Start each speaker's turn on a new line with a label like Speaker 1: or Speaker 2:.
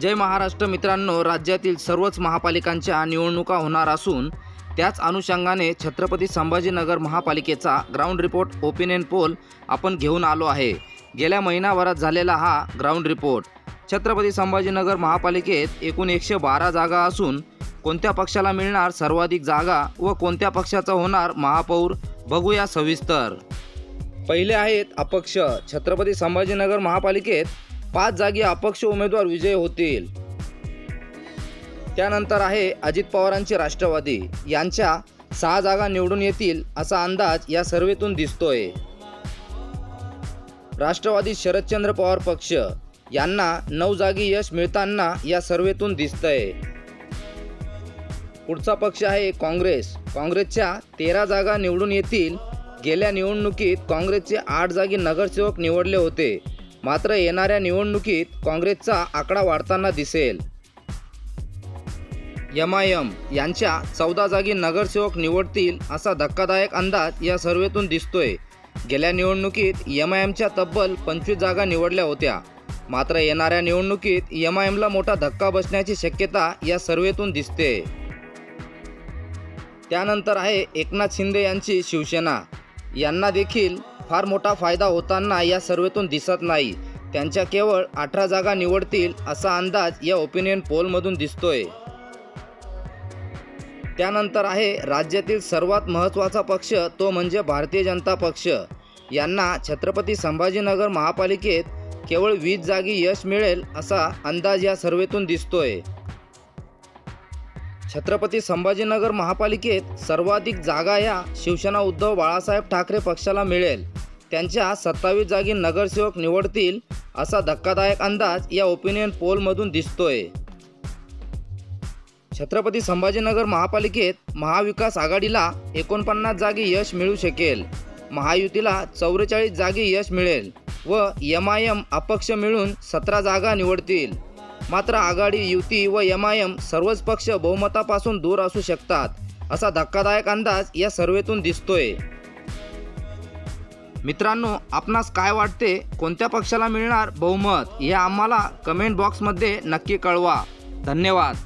Speaker 1: जय महाराष्ट्र मित्रांनो राज्यातील सर्वच महापालिकांच्या निवडणुका होणार असून त्याच अनुषंगाने छत्रपती संभाजीनगर महापालिकेचा ग्राउंड रिपोर्ट ओपिनियन पोल आपण घेऊन आलो आहे. गेल्या महिनाभरात झालेला हा ग्राउंड रिपोर्ट छत्रपती संभाजीनगर महापालिकेत एकूण एकशे बारा जागा असून कोणत्या पक्षाला मिळणार सर्वाधिक जागा व कोणत्या पक्षाचा होणार महापौर बघूया सविस्तर. पहिले आहेत अपक्ष. छत्रपती संभाजीनगर महापालिकेत पाच जागी अपक्ष उमेदवार विजयी होतील. त्यानंतर आहे अजित पवारांची राष्ट्रवादी. यांच्या सहा जागा निवडून येतील असा अंदाज या सर्वेतून दिसतोय. राष्ट्रवादी शरदचंद्र पवार पक्ष. यांना नऊ जागी यश मिळताना या सर्वेतून दिसतंय. पुढचा पक्ष आहे काँग्रेस. काँग्रेसच्या तेरा जागा निवडून येतील. गेल्या निवडणुकीत काँग्रेसचे आठ जागी नगरसेवक निवडले होते. मात्र येणाऱ्या निवडणुकीत काँग्रेसचा आकडा वाढताना दिसेल. एम आय एम यांच्या चौदा जागी नगरसेवक निवडतील असा धक्कादायक अंदाज या सर्वेतून दिसतोय. गेल्या निवडणुकीत एम आय एमच्या तब्बल पंचवीस जागा निवडल्या होत्या. मात्र येणाऱ्या निवडणुकीत एम आय एमला मोठा धक्का बसण्याची शक्यता या सर्वेतून दिसते. त्यानंतर आहे एकनाथ शिंदे यांची शिवसेना. यांना देखील फार मोठा फायदा होताना या सर्वेतून दिसत नाही. त्यांच्या केवळ अठरा जागा निवडतील असा अंदाज या ओपिनियन पोलमधून दिसतोय. त्यानंतर आहे राज्यातील सर्वात महत्त्वाचा पक्ष तो म्हणजे भारतीय जनता पक्ष. यांना छत्रपती संभाजीनगर महापालिकेत केवळ वीस जागी यश मिळेल असा अंदाज या सर्वेतून दिसतोय. छत्रपती संभाजीनगर महापालिकेत सर्वाधिक जागा या शिवसेना उद्धव बाळासाहेब ठाकरे पक्षाला मिळेल. त्यांच्या सत्तावीस जागी नगरसेवक निवडतील असा धक्कादायक अंदाज या ओपिनियन पोलमधून दिसतोय. छत्रपती संभाजीनगर महापालिकेत महाविकास आघाडीला एकोणपन्नास जागी यश मिळू शकेल. महायुतीला चौवेचाळीस जागी यश मिळेल व एम आय एम अपक्ष मिळून सतरा जागा निवडतील. मात्र आघाडी युती व एम आय एम सर्वच पक्ष बहुमतापासून दूर असू शकतात असा धक्कादायक अंदाज या सर्वेतून दिसतोय. मित्रांनो आपणास काय वाटते? कोणत्या पक्षाला मिळणार बहुमत? हे आम्हाला कमेंट बॉक्समध्ये नक्की कळवा. धन्यवाद.